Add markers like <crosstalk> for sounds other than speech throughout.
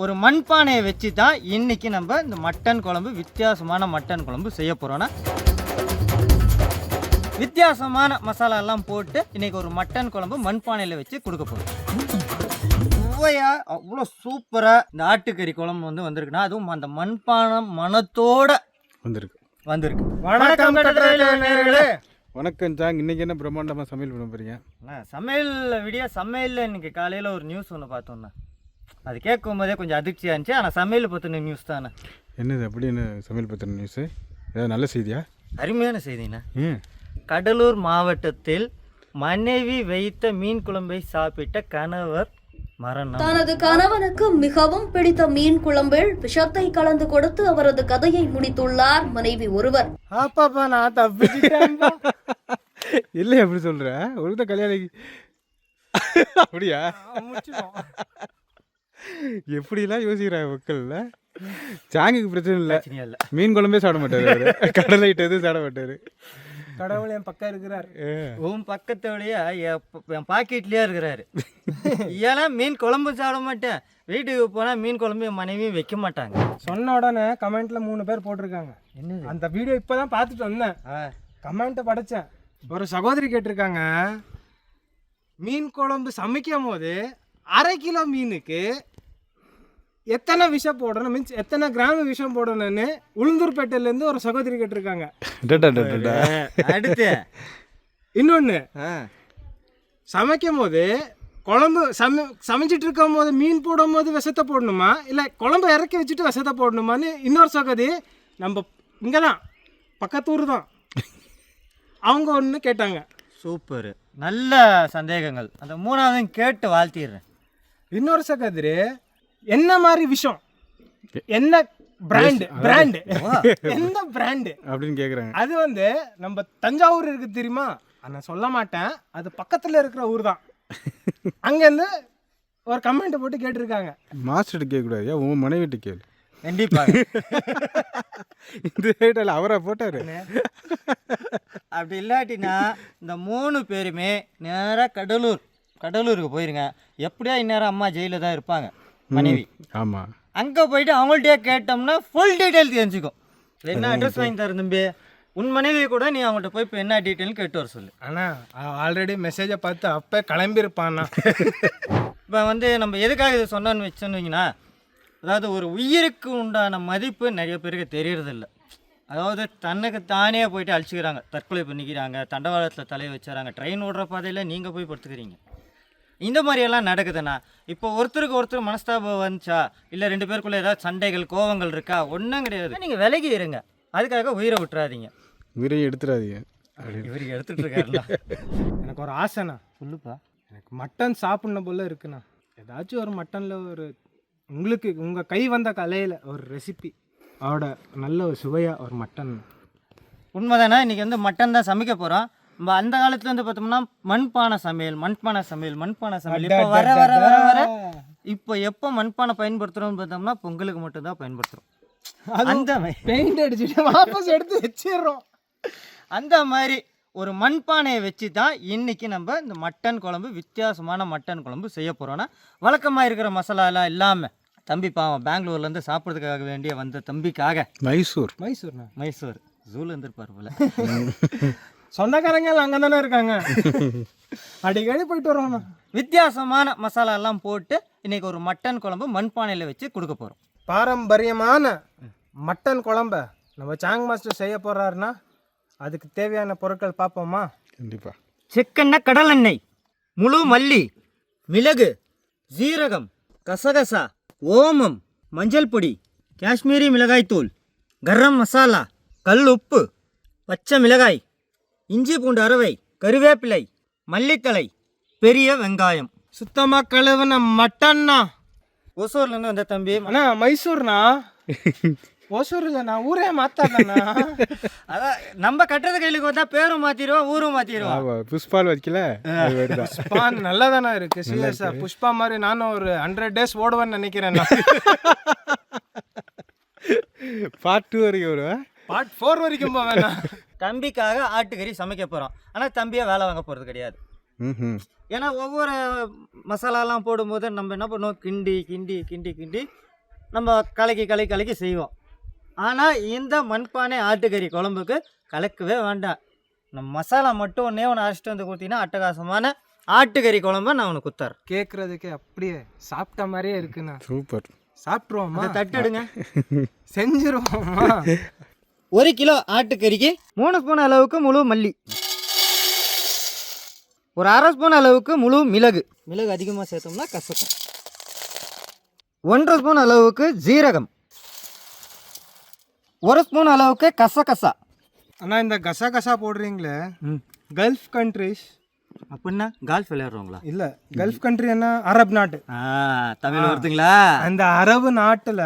ஒரு மண்பானையை வச்சு தான் இன்னைக்கு நம்ம இந்த மட்டன் குழம்பு வித்தியாசமான மட்டன் குழம்பு செய்ய போகிறோன்னா வித்தியாசமான மசாலா எல்லாம் போட்டு இன்னைக்கு ஒரு மட்டன் குழம்பு மண்பானையில் வச்சு கொடுக்க போகிறோம் சுவையா அவ்வளோ சூப்பராக இந்த ஆட்டுக்கறி குழம்பு வந்து வந்திருக்குன்னா அதுவும் அந்த மண்பானை மணத்தோட வந்திருக்கு. வந்திருக்கு. வணக்கம் நேயர்களே. வணக்கம் ஜாங். இன்னைக்கு என்ன பிரம்மாண்டமாக சமையல் பண்ண போறீங்க? அண்ணா சமையல் விடிய சமையலில் இன்னைக்கு காலையில் ஒரு நியூஸ் ஒன்று பார்த்தோண்ணா அது கேட்கும் போதே கொஞ்சம் அதிர்ச்சியாக இருந்துச்சு. ஆனால் சமையல் பற்றின நியூஸ் தானே. என்னது அப்படின்னு சமையல் பற்றின நியூஸு ஏதாவது நல்ல செய்தியா? அருமையான செய்திண்ணா ம். கடலூர் மாவட்டத்தில் மனைவி வைத்த மீன் குழம்பை சாப்பிட்ட கணவர் மரணம். தனது கணவனுக்கு மிகவும் பிடித்த மீன் குழம்பில் விஷத்தை கலந்து கொடுத்து அவரது கதையை முடித்துள்ளார் மனைவி ஒருவர். ஆப்பாப்பா நான் தப்பிச்சிட்டேன்பா. <laughs> இல்லை எப்படி சொல்கிற ஒருத்த கல்யாணம் அப்படியா. எப்படிலாம் யோசிக்கிறாங்க மக்கள்ல? ஜாங்குக்கு பிரச்சனை இல்லை. இல்லை. மீன் குழம்பே சாப்பிட மாட்டாரு. <laughs> கடலை இட்டு எதுவும் சாப்பிட மாட்டாரு. கடவுள் என் பக்கம் இருக்கிறார். உன் பக்கத்தோடய என் பாக்கெட்லேயே இருக்கிறாரு. ஏன்னா மீன் குழம்பு சாப்பிட மாட்டேன். வீட்டுக்கு போனால் மீன் குழம்பு என் மனைவியும் வைக்க மாட்டாங்க. சொன்ன உடனே கமெண்ட்ல மூணு பேர் போட்டிருக்காங்க. என்னது? அந்த வீடியோ இப்பதான் பார்த்துட்டு வந்தேன். ஆ. கமெண்ட் படிச்சேன். ஒரு சகோதரி கேட்டிருக்காங்க மீன் குழம்பு சமைக்கும் போது அரை கிலோ மீனுக்கு எத்தனை விஷம் போடணும்? மீன்ஸ் எத்தனை கிராம் விஷம் போடணும்னு உளுந்தூர்பேட்டையிலேருந்து ஒரு சகோதரி கேட்டிருக்காங்க. டடா, டடா, டடா. அடுத்து. இன்னொன்று ஆ. சமைக்கும் போது குழம்பு சம சமைச்சிட்டு இருக்கும் போது மீன் போடும் போது விஷத்தை போடணுமா? இல்லை குழம்பு இறக்கி வச்சுட்டு விஷத்தை போடணுமான்னு இன்னொரு சகதி நம்ம இங்கே தான் பக்கத்தூர் தான். அவங்க ஒன்று கேட்டாங்க. சூப்பர். நல்ல சந்தேகங்கள். அந்த மூணாவதையும் கேட்டு வாழ்த்திடுறேன். இன்னொரு சகோதரி என்ன மாதிரி விஷம் என்ன பிராண்டு பிராண்டு எந்த பிராண்டு அப்படின்னு கேட்குறாங்க அது வந்து நம்ம தஞ்சாவூர் இருக்கு தெரியுமா? நான் சொல்ல மாட்டேன். அது பக்கத்தில் இருக்கிற ஊர் தான். அங்கேருந்து ஒரு கமெண்ட் போட்டு கேட்டிருக்காங்க. மாஸ்டர்கிட்ட கேட்கக்கூடாது. ஏன் உன் மனைவிட்டு கேளு. கண்டிப்பாக இந்த ரேட்டில் அவரா போட்டாரு. அப்படி இல்லாட்டினா இந்த மூணு பேருமே நேராக கடலூர் கடலூருக்கு போயிருங்க. எப்படியா இந்நேரம் அம்மா ஜெயிலில் தான் இருப்பாங்க. மனைவி. ஆமாம் அங்கே போயிட்டு அவங்கள்ட்டயே கேட்டோம்னா ஃபுல் டீட்டெயில் தெரிஞ்சுக்கும். என்ன அட்ரஸ் வாங்கி தரேன் தம்பி? உன் மனைவி கூட நீ அவங்கள்ட்ட போய் இப்போ என்ன டீட்டெயில்னு கேட்டு வர சொல்லு. ஆனால் ஆல்ரெடி மெசேஜை பார்த்து அப்போ கிளம்பியிருப்பான்னா. இப்போ வந்து நம்ம எதுக்காக இது சொன்னோன்னு வச்சோன்னீங்கன்னா அதாவது ஒரு உயிருக்கு உண்டான மதிப்பு நிறைய பேருக்கு தெரியறதில்ல. அதாவது தன்னுக்கு தானே போயிட்டு அழிச்சிக்கிறாங்க. தற்கொலை பண்ணிக்கிறாங்க தண்டவாளத்தில் தலையை வச்சுறாங்க ட்ரெயின் ஓடுற பாதையில் நீங்கள் போய் படுத்துக்கிறீங்க. இந்த மாதிரியெல்லாம் நடக்குதுண்ணா இப்போ ஒருத்தருக்கு ஒருத்தர் மனஸ்தாபம் வந்துச்சா? இல்லை ரெண்டு பேருக்குள்ளே ஏதாவது சண்டைகள் கோவங்கள் இருக்கா? ஒன்றும் கிடையாது. நீங்கள் விலகி இருங்க. அதுக்காக உயிரை விட்டுறாதீங்க. உயிரையும் எடுத்துடாதீங்க இவர் எடுத்துட்டு இருக்காருண்ணா எனக்கு ஒரு ஆசைண்ணா. சொல்லுப்பா. எனக்கு மட்டன் சாப்பிடணும் போல இருக்குண்ணா. ஏதாச்சும் ஒரு மட்டனில் ஒரு உங்களுக்கு உங்கள் கை வந்த கலையில் ஒரு ரெசிபி அவட நல்ல ஒரு சுவையாக ஒரு மட்டன். உண்மைதானே? இன்றைக்கி வந்து மட்டன் தான் சமைக்க போகிறோம் நம்ம அந்த காலத்துல வந்து பார்த்தோம்னா மண்பானை சமையல் மண்பானை சமையல் மண்பானை சமையல். இப்போ வர வர வர வர. இப்போ எப்போ மண்பானை பயன்படுத்துகிறோம்னு பார்த்தோம்னா பொங்கலுக்கு மட்டும்தான் பயன்படுத்துகிறோம் அந்த மாதிரி. பெயிண்ட் அடிச்சுட்டு வாபஸ் எடுத்து வச்சிடுறோம். அந்த மாதிரி ஒரு மண்பானையை வச்சு தான் இன்னைக்கு நம்ம இந்த மட்டன் குழம்பு வித்தியாசமான மட்டன் குழம்பு செய்ய போகிறோன்னா வழக்கமாக இருக்கிற மசாலாலாம் இல்லாமல் தம்பி பாவம் பெங்களூர்லேருந்து சாப்பிட்றதுக்காக வேண்டிய வந்த தம்பிக்காக மைசூர். மைசூர்ண்ணா மைசூர். ஜூல இருந்திருப்பார் போல. <laughs> சொந்தக்காரங்க எல்லாம் அங்கே தானே இருக்காங்க. அடிக்கடி போயிட்டு வரோம்ண்ணா வித்தியாசமான மசாலா எல்லாம் போட்டு இன்னைக்கு ஒரு மட்டன் குழம்பு மண்பானையில் வச்சு கொடுக்க போகிறோம் பாரம்பரியமான மட்டன் குழம்ப நம்ம சாங் மாஸ்டர் செய்ய போகிறாருன்னா அதுக்கு தேவையான பொருட்கள் பார்ப்போமா? கண்டிப்பாக செக்கெண்ணெய் கடலெண்ணெய் முழு மல்லி மிளகு ஜீரகம் கசகசா ஓமம் மஞ்சள் பொடி காஷ்மீரி மிளகாய்த்தூள் கரம் மசாலா கல் உப்பு பச்சை மிளகாய் இஞ்சி பூண்டு அரவை கருவேப்பிலை மல்லித்தழை பெரிய வெங்காயம். சுத்தமாக கழுவுன மட்டன்னா? ஒசூர்லேருந்து வந்த தம்பி. அண்ணா மைசூர்ண்ணா <laughs> ஓசூர் இல்லைண்ணா ஊரே மாத்தாடண்ணா <laughs> அதான் நம்ம கட்டுறது கையிலுக்கு வந்தா பேரும் மாத்திடுவோம் ஊரும் மாத்திடுவோம். புஷ்பால் வைக்கல? புஷ்பா நல்லா தானே இருக்கு. சீரியஸா புஷ்பா மாதிரி நானும் ஒரு ஹண்ட்ரட் டேஸ் ஓடுவேன்னு நினைக்கிறேன் பார்ட் <laughs> டூ வரைக்கும் வருவேன் பார்ட் ஃபோர் வரைக்கும் போவேண்ணா. தம்பிக்காக ஆட்டுக்கறி சமைக்க போகிறோம் ஆனால் தம்பியை வேலை வாங்க போகிறது கிடையாது. ம் ஏன்னா ஒவ்வொரு மசாலாலாம் போடும்போது நம்ம என்ன பண்ணுவோம்? கிண்டி கிண்டி கிண்டி கிண்டி நம்ம கலக்கி கலக்கி கலக்கி செய்வோம். ஆனால் இந்த மண்பானை ஆட்டுக்கறி குழம்புக்கு கலக்கவே வேண்டாம். நம்ம மசாலா மட்டும் ஒன்றே ஒன்று அரைச்சிட்டு வந்து கொடுத்தீங்கன்னா அட்டகாசமான ஆட்டுக்கறி குழம்ப நான் உனக்கு குத்தார் கேட்குறதுக்கே அப்படியே சாப்பிட்ட மாதிரியே இருக்குண்ணா. சூப்பர். சாப்பிட்ருவோம்மா அதை தட்டுடுங்க. <laughs> செஞ்சிருவோம்மா. ஒரு கிலோ ஆட்டுக்கறிக்கு மூணு ஸ்பூன் அளவுக்கு முழு மல்லி. ஒரு அரை ஸ்பூன் அளவுக்கு முழு மிளகு. மிளகு அதிகமாக சேர்த்தோம்னா கசக்கும். ஒன்றரை ஸ்பூன் அளவுக்கு ஜீரகம். ஒரு ஸ்பூன் அளவுக்கு கசகசா. அண்ணா இந்த கசா கசா போடுறீங்களே கல்ஃப் கண்ட்ரிஸ் அப்படின்னா கால்ஃப் விளையாடுறவங்களா இல்லை கல்ஃப் கண்ட்ரி என்ன? அரப் நாட்டு. ஆ தமிழ் வருதுங்களா? அந்த அரபு நாட்டில்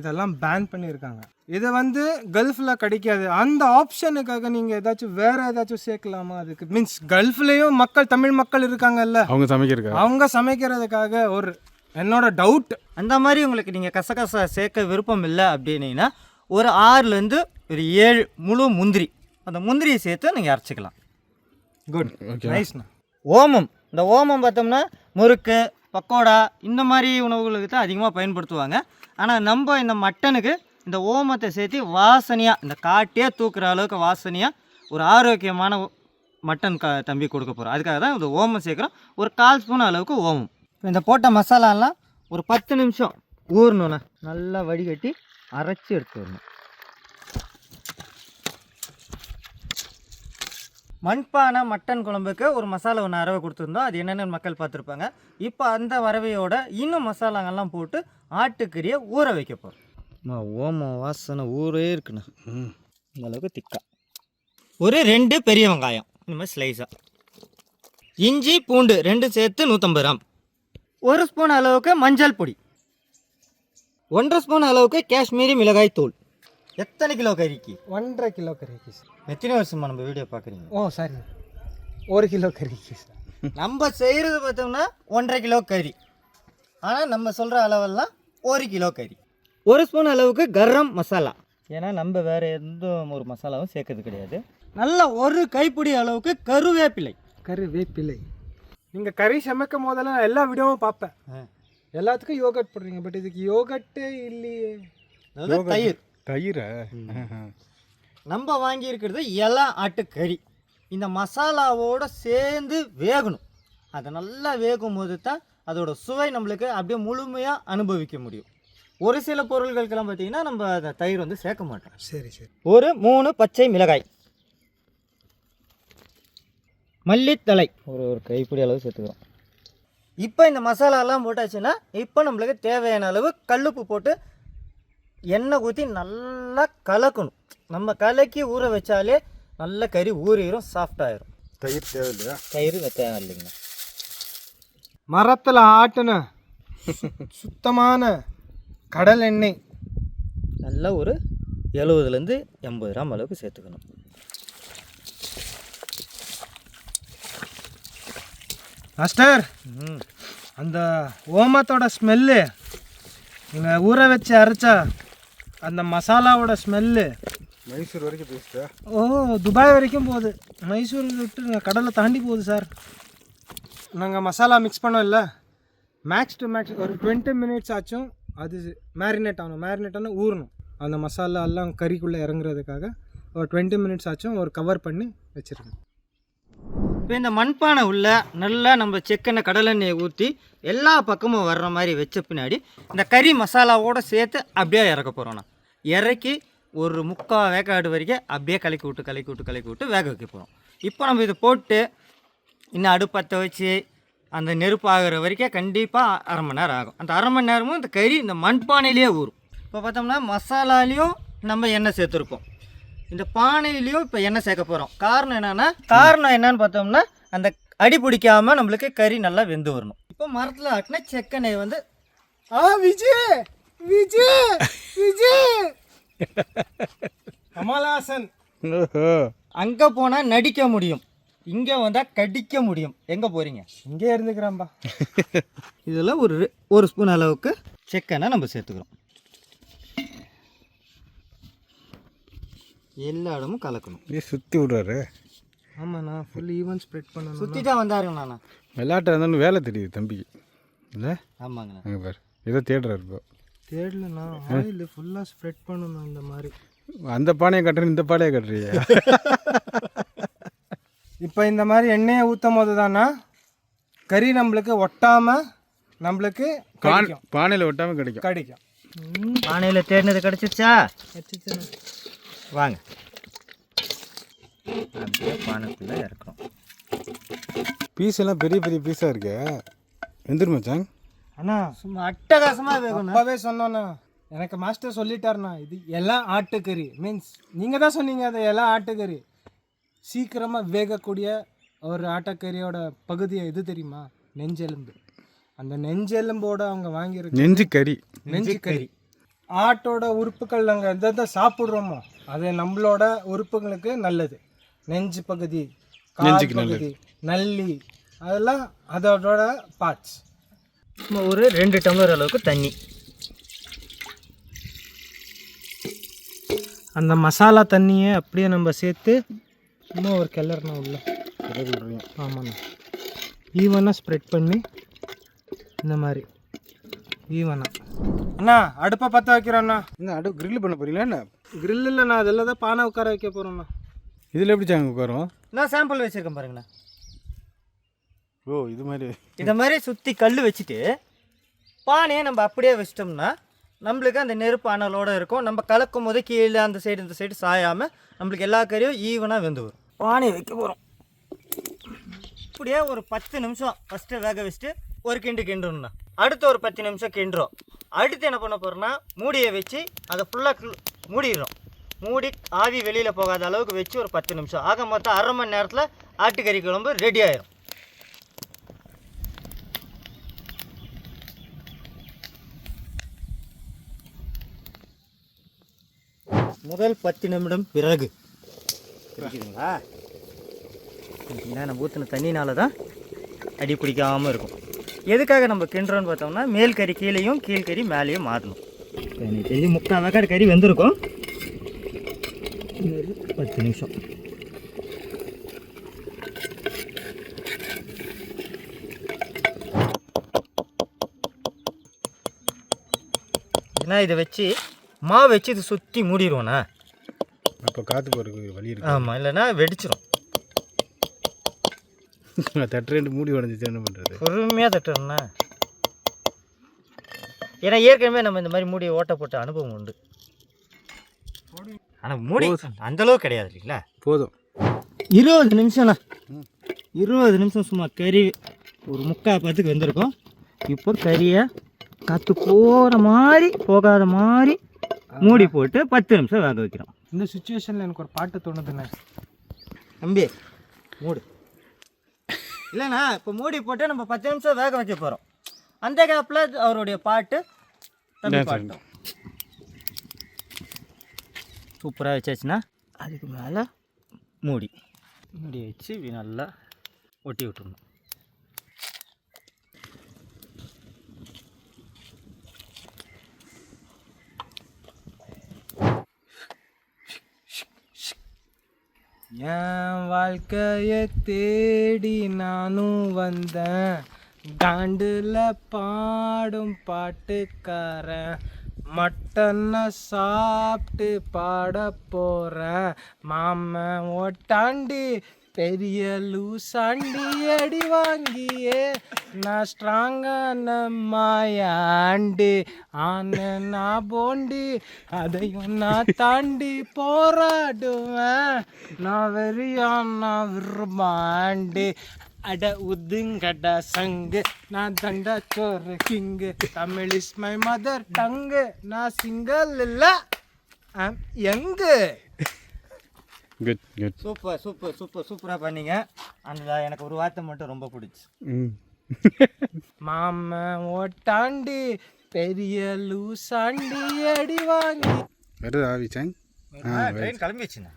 இதெல்லாம் பேன் பண்ணியிருக்காங்க. இது வந்து கல்ஃபில் கிடைக்காது. அந்த ஆப்ஷனுக்காக நீங்கள் ஏதாச்சும் வேற ஏதாச்சும் சேர்க்கலாமா அதுக்கு? மீன்ஸ் கல்ஃப்லேயும் மக்கள் தமிழ் மக்கள் இருக்காங்கல்ல. அவங்க சமைக்கிறக்கா அவங்க சமைக்கிறதுக்காக ஒரு என்னோட டவுட் அந்த மாதிரி உங்களுக்கு நீங்கள் கசகசா சேர்க்க விருப்பம் இல்லை அப்படின்னீங்கன்னா ஒரு ஆறுலேருந்து ஒரு ஏழு முழு முந்திரி. அந்த முந்திரியை சேர்த்து நீங்கள் அரைச்சிக்கலாம். குட் ஓகே நைஸ்ண்ணா ஓமம். இந்த ஓமம் பார்த்தோம்னா முறுக்கு பக்கோடா இந்த மாதிரி உணவுகளுக்கு தான் அதிகமாக பயன்படுத்துவாங்க. ஆனால் நம்ம இந்த மட்டனுக்கு இந்த ஓமத்தை சேர்த்து வாசனையாக இந்த காட்டே தூக்குற அளவுக்கு வாசனையாக ஒரு ஆரோக்கியமான மட்டன் க தம்பி கொடுக்க போகிறோம் அதுக்காக தான் இந்த ஓமம் சேர்க்குறோம். ஒரு கால் ஸ்பூன் அளவுக்கு ஓமம். இந்த போட்ட மசாலாலாம் ஒரு பத்து நிமிஷம் ஊறணுண்ணே நல்லா வடிகட்டி அரைச்சி எடுத்து வரணும். மண்பானை மட்டன் குழம்புக்கு ஒரு மசாலா ஒன்று அரவை கொடுத்துருந்தோம். அது என்னென்னு மக்கள் பார்த்துருப்பாங்க. இப்போ அந்த வரவையோட இன்னும் மசாலாங்கெல்லாம் போட்டு ஆட்டுக்கறியை ஊற வைக்க போகிறோம் ஓமம் வாசனை ஊரே இருக்குண்ணா. ம். இந்த அளவுக்கு திக்கா. ஒரு ரெண்டு பெரிய வெங்காயம். இந்த மாதிரி ஸ்லைஸாக இஞ்சி பூண்டு ரெண்டு சேர்த்து நூற்றம்பது கிராம். ஒரு ஸ்பூன் அளவுக்கு மஞ்சள் பொடி. ஒன்றரை ஸ்பூன் அளவுக்கு காஷ்மீரி மிளகாய் தூள். எத்தனை கிலோ கறிக்கு ஒன்றரை கிலோ கறிக்கு சார். எத்தனை வருஷமா நம்ம வீடியோ பார்க்குறீங்க? Oh sorry. ஒரு கிலோ கறிக்கு சார். நம்ம செய்கிறது பார்த்தோம்னா ஒன்றரை கிலோ கறி. ஆனால் நம்ம சொல்கிற அளவெல்லாம் ஒரு கிலோ கறி. ஒரு ஸ்பூன் அளவுக்கு கரம் மசாலா. ஏன்னா நம்ம வேறு எந்த ஒரு மசாலாவும் சேர்க்கறது கிடையாது. நல்ல ஒரு கைப்பிடி அளவுக்கு கருவேப்பிலை. கருவேப்பிலை. நீங்கள் கறி சமைக்கும் போதெல்லாம் எல்லா வீடியோவும் பார்ப்பேன். எல்லாத்துக்கும் யோகட் போடுறீங்க பட் இதுக்கு யோகட்டே இல்லையே. அதாவது தயிர். தயிரா. நம்ம வாங்கியிருக்கிறது இலை ஆட்டுக்கறி இந்த மசாலாவோட சேர்ந்து வேகணும். அது நல்லா வேகும் போது தான் அதோட சுவை நம்மளுக்கு அப்படியே முழுமையாக அனுபவிக்க முடியும். ஒரு சில பொருள்களுக்கெல்லாம் பார்த்தீங்கன்னா நம்ம அந்த தயிர் வந்து சேர்க்க மாட்டோம். சரி சரி. ஒரு மூணு பச்சை மிளகாய். மல்லித்தலை ஒரு ஒரு கைப்பிடி அளவு சேர்த்துக்கிறோம். இப்போ இந்த மசாலாலாம் போட்டாச்சுன்னா இப்போ நம்மளுக்கு தேவையான அளவு கல்லுப்பு போட்டு எண்ணெய் ஊற்றி நல்லா கலக்கணும். நம்ம கலக்கி ஊற வச்சாலே நல்ல கறி ஊறிடும் சாஃப்டாயிரும் தயிர் தேவையில்லையா? தயிர் தேவை இல்லைங்கண்ணா மரத்தில் ஆட்டின சுத்தமான கடல் எண்ணெய். நல்லா ஒரு எழுபதுலேருந்து எண்பது கிராம் அளவுக்கு சேர்த்துக்கணும். மாஸ்டர் ம். அந்த ஓமத்தோட ஸ்மெல்லு நீங்கள் ஊற வச்சு அரைச்சா அந்த மசாலாவோட ஸ்மெல்லு மைசூர் வரைக்கும் பேசிட்டா ஓ துபாய் வரைக்கும் போகுது. மைசூர் விட்டு கடலை தாண்டி போகுது சார் நாங்கள் மசாலா மிக்ஸ் பண்ணோம்ல. மேக்ஸ் டு மேக்ஸ் ஒரு டுவெண்ட்டி மினிட்ஸ் ஆச்சும். அது மேரினேட் ஆகணும். மேரினேட் ஆனால் ஊறணும். அந்த மசாலா எல்லாம் கறிக்குள்ளே இறங்குறதுக்காக ஒரு டுவெண்ட்டி மினிட்ஸ் ஆச்சும் ஒரு கவர் பண்ணி வச்சுருக்கேன் இப்போ இந்த மண்பானை உள்ள நல்லா நம்ம செக்கெண்ணெய் கடலெண்ணெயை ஊற்றி எல்லா பக்கமும் வர்ற மாதிரி வச்ச பின்னாடி இந்த கறி மசாலாவோடு சேர்த்து அப்படியே இறக்க போகிறோம் நான். இறக்கி ஒரு முக்கால் வேக்காடு வரைக்கும் அப்படியே கலக்கி விட்டு கலக்கி விட்டு கலக்கி விட்டு வேக வைக்க போகிறோம் இப்போ நம்ம இதை போட்டு இன்னும் அடுப்பத்தை வச்சு அந்த நெருப்பு ஆகிற வரைக்கும் கண்டிப்பாக அரை மணி நேரம் ஆகும். அந்த அரை மணி நேரமும் இந்த கறி இந்த மண்பானையிலேயே ஊறும். இப்போ பார்த்தோம்னா மசாலாலையும் நம்ம எண்ணெய் சேர்த்துருக்கோம் இந்த பானையிலையும் இப்போ எண்ணெய் சேர்க்க போகிறோம் காரணம் என்னன்னா காரணம் என்னன்னு பார்த்தோம்னா அந்த அடி பிடிக்காம நம்மளுக்கு கறி நல்லா வெந்து வரணும். இப்போ மரத்தில் ஆட்டின செக்கெண்ணெய் வந்து ஆ விஜய் விஜய் விஜய் கமல்ஹாசன். ஓஹோ. அங்கே போனால் நடிக்க முடியும். இங்கே வந்தால் கடிக்க முடியும். எங்கே போகிறீங்க இங்கே இருந்துக்கிறேன்பா. <laughs> இதில் ஒரு ஒரு ஸ்பூன் அளவுக்கு செக்கெண்ணெய் நம்ம சேர்த்துக்கிறோம். எல்லா இடமும் கலக்கணும். நீ சுற்றி விட்றாரு. ஆமாண்ணா ஃபுல் ஈவன் ஸ்ப்ரெட் பண்ணணும் சுற்றி தான் வந்தாருங்க நானா விளையாட்டா இருந்தாலும் வேலை தெரியுது தம்பிக்கு இல்லை ஆமாங்கண்ணா. அங்கே பாரு. ஏதோ தேடுறாரு இப்போ. தேடலண்ணா ஆயில் ஃபுல்லாக ஸ்ப்ரெட் பண்ணணும் இந்த மாதிரி. அந்த பானையை கட்டுறேன் இந்த பானையை கட்டுறியா. <laughs> இப்போ இந்த மாதிரி எண்ணெயை ஊற்றும் போது தானா கறி நம்மளுக்கு ஒட்டாமல் நம்மளுக்கு பான் பானையில் ஒட்டாமல் கிடைக்கும். கிடைக்கும். பானையில் தேடினது கிடச்சிச்சா வாங்க. அப்படியே பானைக்குள்ளே இறக்குறோம். பீஸ் எல்லாம் பெரிய பெரிய பீஸாக இருக்கு. வெந்துரு மச்சான் அண்ணா சும்மா அட்டகாசமாக வேகணும் அப்பவே சொன்னோண்ணா. எனக்கு மாஸ்டர் சொல்லிட்டாருண்ணா இது எல்லாம் ஆட்டுக்கறி. மீன்ஸ் நீங்கள் தான் சொன்னீங்க அது எல்லாம் ஆட்டுக்கறி. சீக்கிரமாக வேகக்கூடிய ஒரு ஆட்டுக்கறியோட பகுதியை எது தெரியுமா? நெஞ்செலும்பு. அந்த நெஞ்செலும்போட அவங்க வாங்கியிருக்கு நெஞ்சு கறி நெஞ்சு கறி ஆட்டோட உறுப்புகள் நாங்கள் எந்த சாப்பிட்றோமோ அது நம்மளோட உறுப்புகளுக்கு நல்லது. நெஞ்சு பகுதி கால் பகுதி நல்லி அதெல்லாம் அதோட பார்ட்ஸ் ஒரு ரெண்டு டம்ளர் அளவுக்கு தண்ணி. அந்த மசாலா தண்ணியை அப்படியே நம்ம சேர்த்து இன்னும் ஒரு கிளறனா உள்ள. ஆமாண்ணா. ஈவனாக ஸ்ப்ரெட் பண்ணி இந்த மாதிரி. ஈவனாக அண்ணா அடுப்பை பற்ற வைக்கிறோண்ணா என்ன அடு கிரில் பண்ண போறீங்களா என்ன? Grill இல்லைண்ணா அதில் தான் பானை உட்கார வைக்க போகிறோண்ணா இதில் எப்படி சாங்க உட்காரும் நான் சாம்பிள் வச்சுருக்கேன் பாருங்கண்ணா. ஓ இது மாதிரி. இதை மாதிரி சுற்றி கல் வச்சுட்டு பானையை நம்ம அப்படியே வச்சிட்டோம்னா நம்மளுக்கு அந்த நெருப்பு அனலோட இருக்கும். நம்ம கலக்கும் போது கீழே அந்த சைடு இந்த சைடு சாயாமல் நம்மளுக்கு எல்லா கறியும் ஈவனாக வெந்து வரும். பானையை வைக்க போகிறோம் இப்படியே ஒரு பத்து நிமிஷம் ஃபஸ்ட்டு வேக வச்சுட்டு ஒரு கிண்டு கிண்டுறோம்ண்ணா. அடுத்து ஒரு பத்து நிமிஷம் கிண்டுறோம். அடுத்து என்ன பண்ண போகிறோம்னா மூடியை வச்சு அதை ஃபுல்லாக மூடிடுறோம். மூடி ஆவி வெளியில் போகாத அளவுக்கு வச்சு ஒரு பத்து நிமிஷம். ஆக மொத்தம் அரை மணி நேரத்தில் ஆட்டுக்கறி குழம்பு ரெடி ஆயிரும். முதல் பத்து நிமிடம் பிறகு. ஏன்னா நம்ம ஊற்றின தண்ணினால தான் அடி பிடிக்காமல் இருக்கும். எதுக்காக நம்ம கிண்டுறோன்னு பார்த்தோம்னா மேல் கறி கீழேயும் கீழ்கறி மேலேயும் மாறணும். எனக்கு தெரிஞ்சு முக்கால் வேக்காடு கறி வெந்திருக்கும். பத்து நிமிஷம். ஏன்னா இதை வச்சு மாவு வச்சு இதை சுற்றி மூடிடுவோண்ணா அப்போ காற்று போகிறதுக்கு வழி இருக்கு. ஆமாம் இல்லைன்னா வெடிச்சிரும். <laughs> தட்டு ரெண்டு மூடி உடஞ்சிச்சு என்ன பண்ணுறது பொறுமையாக தட்டுறோம்ண்ணா ஏன்னா ஏற்கனவே நம்ம இந்த மாதிரி மூடி ஓட்ட போட்ட அனுபவம் உண்டு. ஆனால் மூடி அந்த அளவுக்கு கிடையாது இல்லைங்களா? போதும். இருபது நிமிஷம்ண்ணா. இருபது நிமிஷம் சும்மா கறி ஒரு முக்கால் பத்துக்கு வந்திருக்கும். இப்போ கறியை கற்று போகிற மாதிரி போகாத மாதிரி மூடி போட்டு பத்து நிமிஷம் வேக வைக்கிறோம். இந்த சுச்சுவேஷனில் எனக்கு ஒரு பாட்டு தோணுதுண்ணே தம்பி மூடு. இல்லைண்ணா இப்போ மூடி போட்டு நம்ம பத்து நிமிஷம் வேக வைக்க போகிறோம் அந்த கேப்பில் அவருடைய பாட்டு தம்பி பாட்டும் சூப்பராக வச்சாச்சுன்னா அதுக்கு மேலே மூடி. மூடி வச்சு நல்லா ஒட்டி விட்டுறணும். என் வாழ்க்கையை தேடி நானும் வந்தேன். காண்டில் பாடும் பாட்டுக்காரன். மட்டனை சாப்பிட்டு பாட போகிறேன் மாமன் ஓட்டாண்டி பெரிய லூசாண்டி அடி வாங்கியே. நான் ஸ்ட்ராங்கான மாயாண்டு. ஆன நான் போண்டி. அதையும் நான் தாண்டி போராடுவேன். நான் வெறியான் நான் விரும்பாண்டு. அட உதுங்கடா சங்கு. நான் தண்டா சோறு king. Tamil is my mother tongue நான் சிங்கல் இல்லை. எங்கு? Good good super super super சூப்பராக பண்ணீங்க. அந்த எனக்கு ஒரு வார்த்தை மட்டும் ரொம்ப பிடிச்சி. ம். மாமன் ஓட்டாண்டி பெரிய லூசாண்டி அடி வாங்கி. வருது ஆவி சாங் ட்ரெயின் கிளம்பிடுச்சுண்ணா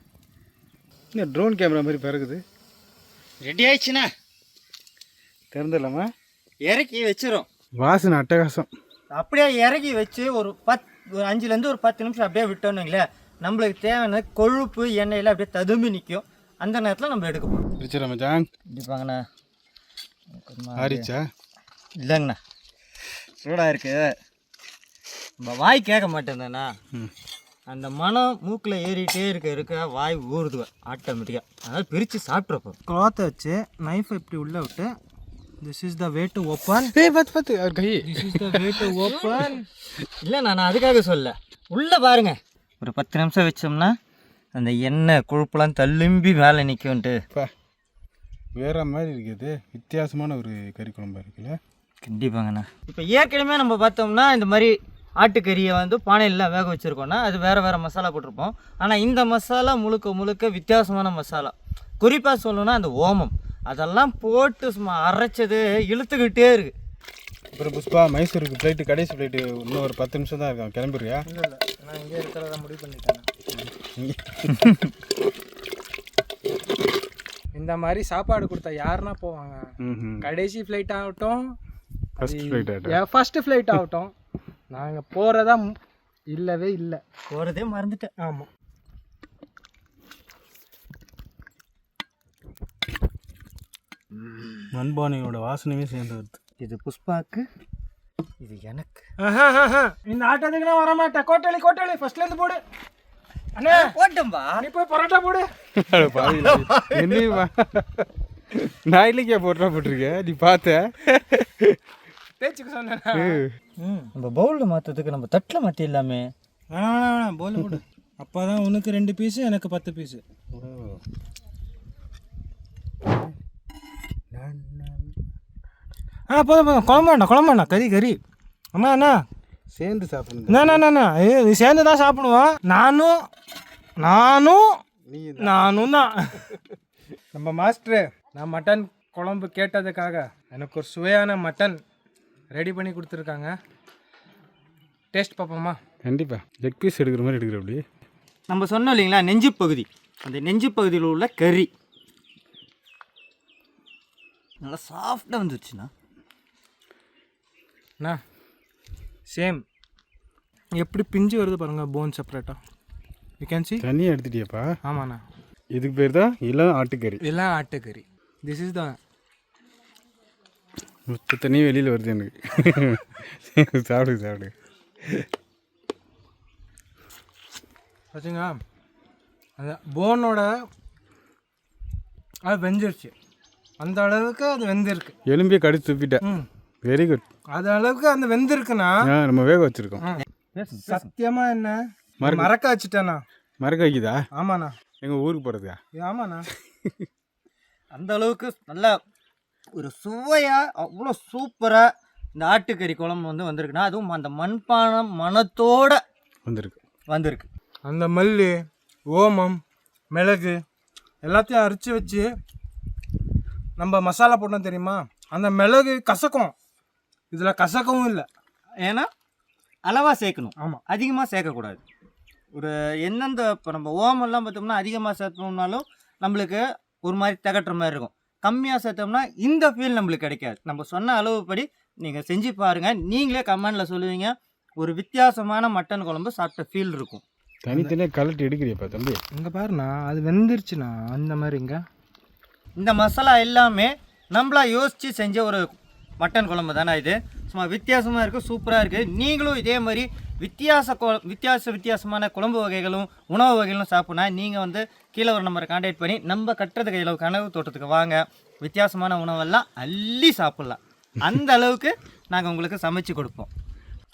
இந்த ட்ரோன் கேமரா மாதிரி பிறகுது ரெடி ஆயிடுச்சுண்ணா? திறந்துடலாமா? இறக்கி வச்சிரும். வாசனை அட்டகாசம். அப்படியே இறக்கி வச்சு ஒரு பத் ஒரு அஞ்சுலேருந்து ஒரு பத்து நிமிஷம் அப்படியே விட்டோன்னு வைங்களேன். நம்மளுக்கு தேவையான கொழுப்பு எண்ணெயில் அப்படியே ததும்பி நிற்கும் அந்த நேரத்தில் நம்ம எடுக்க போகிறோம் மச்சான் கண்டிப்பாங்கண்ணா ஆறிச்சா இல்லைங்கண்ணா. சூடாக இருக்கு. நம்ம வாய் கேட்க மாட்டேந்தேண்ணா அந்த மனம் மூக்கில் ஏறிட்டே இருக்க இருக்க வாய் ஊறுது ஆட்டோமேட்டிக்காக அதனால் பிரித்து சாப்பிட்றப்போ கிளாத்தை வச்சு நைஃப் இப்படி உள்ள விட்டு this is the way to open ஏய் பார்த்து பார்த்து அவர் கை. This is the way to open இல்லை நான் அதுக்காக சொல்ல உள்ளே பாருங்க. ஒரு பத்து நிமிஷம் வச்சோம்னா அந்த எண்ணெய் கொழுப்பெல்லாம் தள்ளும்பி மேலே நிற்கும்ட்டு. வேற மாதிரி இருக்குது. வித்தியாசமான ஒரு கறி குழம்பா இருக்குல்ல? கண்டிப்பாங்கண்ணா. இப்போ ஏற்கனவே நம்ம பார்த்தோம்னா இந்த மாதிரி ஆட்டுக்கறியை வந்து பானையில் வேக வச்சுருக்கோம்னா அது வேறு வேறு மசாலா போட்டிருப்போம். ஆனால் இந்த மசாலா முழுக்க முழுக்க வித்தியாசமான மசாலா. குறிப்பாக சொல்லணும்னா அந்த ஓமம். அதெல்லாம் போட்டு சும்மா அரைச்சது இழுத்துக்கிட்டே இருக்கு. அப்புறம் புஷ்பா மைசூருக்கு ஃப்ளைட்டு கடைசி ஃப்ளைட்டு இன்னும் ஒரு பத்து நிமிஷம் தான் இருக்கான் கிளம்பிடுறியா இல்லை இல்லை. நான் இங்கே இருக்கிறத முடிவு பண்ணிட்டேன். இந்த மாதிரி சாப்பாடு கொடுத்தா யாருன்னா போவாங்க? கடைசி ஃப்ளைட் ஆகட்டும் ஃபர்ஸ்ட் ஃப்ளைட் ஆகிட்டா ஃபர்ஸ்ட் ஃப்ளைட் ஆகட்டும். நாங்கள் போகிறதா இல்லவே இல்லை. போகிறதே மறந்துட்டேன். ஆமாம் மண்பானையோட வாசனையே சேர்ந்து வருது. இது புஷ்பாக்கு இது எனக்கு. இந்த ஆட்டத்துக்கு நான் வர மாட்டேன் கோட்டாளி கோட்டாளி ஃபர்ஸ்ட்லேருந்து போடு. அண்ணே போட்டோம்பா. நீ போய் பரோட்டா போடு. என்ன நான் இல்லைக்கா போட்டா போட்டிருக்கேன். நீ பார்த்த? தேய்ச்சிக்க சொன்னேன்? நம்ம பவுலில் மாற்றதுக்கு நம்ம தட்டில் மாற்றிடலாமே வேணாம் வேணாம் வேணாம் போல போடு. அப்போ தான் உனக்கு ரெண்டு பீஸு எனக்கு பத்து பீஸு ஆ போதும் போதும். குழம்பு வேண்டாம் குழம்பு வேண்டாம் கறி. கறி அண்ணா. அண்ணா சேர்ந்து சாப்பிடணும் ஏ இது சேர்ந்து தான் சாப்பிடுவோம். நானும் நானும் நீ நானும் தான். நம்ம மாஸ்டரு நான் மட்டன் குழம்பு கேட்டதுக்காக எனக்கு ஒரு சுவையான மட்டன் ரெடி பண்ணி கொடுத்துருக்காங்க. டேஸ்ட் பார்ப்போமா? கண்டிப்பா. லெக் பீஸ் எடுக்கிற மாதிரி எடுக்கிற அப்படி. நம்ம சொன்னோம் இல்லைங்களா நெஞ்சு பகுதி. அந்த நெஞ்சு பகுதியில் உள்ள கறி. நல்லா சாஃப்டாக வந்துருச்சுண்ணா. அண்ணா சேம் எப்படி பிஞ்சு வருது பாருங்க போன் செப்பரேட்டாக யூ கேன் சி தனியாக எடுத்துட்டியாப்பா. ஆமாண்ணா. இதுக்கு பேர் தான் இளம் ஆட்டுக்கறி. இதெல்லாம் ஆட்டுக்கறி. திஸ் இஸ் த மொத்த தண்ணி வெளியில் வருது எனக்கு. சாப்பிடு சாப்பிடு. வச்சுங்க அந்த போனோட அது வெந்துருச்சு. அந்த அளவுக்கு அது வெந்திருக்கு. எலும்பியை கடிச்சு துப்பிட்டேன். வெரி குட் அது அளவுக்கு அந்த வெந்திருக்குன்னா ஆ நம்ம வேக வச்சுருக்கோம். சத்தியமா என்ன? மறக்க- மறக்க வச்சுட்டேண்ணா மறக்க வைக்குதா? ஆமாண்ணா. எங்கள் ஊருக்கு போகிறதா ஏ, ஆமாண்ணா. <laughs> அந்த அளவுக்கு நல்லா ஒரு சுவையாக அவ்வளோ சூப்பராக இந்த ஆட்டுக்கறி குழம்பு வந்து வந்திருக்குன்னா அதுவும் அந்த மண்பானம் மணத்தோட வந்திருக்கு. வந்திருக்கு. அந்த மல்லி ஓமம் மிளகு எல்லாத்தையும் அரைச்சி வச்சு நம்ம மசாலா போட்டோம் தெரியுமா? அந்த மிளகு கசக்கும். இதில் கசக்கவும் இல்லை. ஏன்னா அளவாக சேர்க்கணும். ஆமாம் அதிகமாக சேர்க்கக்கூடாது. ஒரு எந்தெந்த இப்போ நம்ம ஓமெல்லாம் பார்த்தோம்னா அதிகமாக சேர்த்தோம்னாலும் நம்மளுக்கு ஒரு மாதிரி திகட்டுற மாதிரி இருக்கும். கம்மியாக சேர்த்தோம்னா இந்த ஃபீல் நம்மளுக்கு கிடைக்காது. நம்ம சொன்ன அளவுப்படி நீங்கள் செஞ்சு பாருங்கள் நீங்களே கமெண்டில் சொல்லுவீங்க. ஒரு வித்தியாசமான மட்டன் குழம்பு சாப்பிட்ட ஃபீல் இருக்கும். தனித்தனியாக கலட்டி எடுக்கிறியாப்பா தம்பி. இங்கே பாருண்ணா அது வெந்துருச்சுண்ணா. அந்த மாதிரி இங்கே. இந்த மசாலா எல்லாமே நம்மளா யோசித்து செஞ்ச ஒரு மட்டன் குழம்பு தானே இது? சும்மா வித்தியாசமாக இருக்குது சூப்பராக இருக்குது நீங்களும் இதே மாதிரி வித்தியாச கொ வித்தியாச வித்தியாசமான குழம்பு வகைகளும் உணவு வகைகளும் சாப்பிட்னா நீங்கள் வந்து கீழே ஒரு நம்பரை கான்டாக்ட் பண்ணி நம்ம கட்டுறது கையில் கனவு தோட்டத்துக்கு வாங்க. வித்தியாசமான உணவெல்லாம் அள்ளி சாப்பிட்லாம். அந்த அளவுக்கு நாங்கள் உங்களுக்கு சமைச்சு கொடுப்போம்.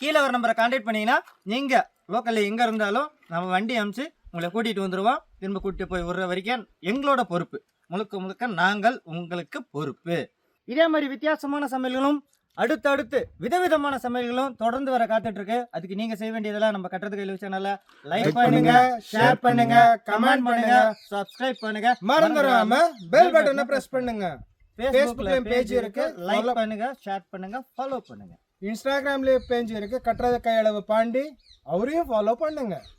கீழே ஒரு நம்பரை கான்டாக்ட் பண்ணிங்கன்னா நீங்கள் லோக்கலில் எங்கே இருந்தாலும் நம்ம வண்டி அனுப்பிச்சு உங்களை கூட்டிகிட்டு வந்துடுவோம் திரும்ப கூட்டிகிட்டு போய் விடுற வரைக்கும் எங்களோட பொறுப்பு. முழுக்க முழுக்க நாங்கள் உங்களுக்கு பொறுப்பு. இதே மாதிரி வித்தியாசமான சமையல்களும் அடுத்தடுத்து விதவிதமான சமையல்களும் தொடர்ந்து வர காத்துட்டு இருக்கு அதுக்கு நீங்க செய்ய வேண்டியதெல்லாம் நம்ம கட்டுறது கையில் சேனல்ல லைக் பண்ணுங்க ஷேர் பண்ணுங்க கமெண்ட் பண்ணுங்க சப்ஸ்கிரைப் பண்ணுங்க. மறந்துடாம பெல் பட்டனை ப்ரெஸ் பண்ணுங்க. ஃபேஸ்புக்ல Facebookல பேஜ் இருக்கு. லைக் பண்ணுங்க ஷேர் பண்ணுங்க ஃபாலோ பண்ணுங்க. இன்ஸ்டாகிராம்லேயே பேஜ் இருக்கு. கட்டுறது கையளவு பாண்டி. அவரையும் ஃபாலோ பண்ணுங்க.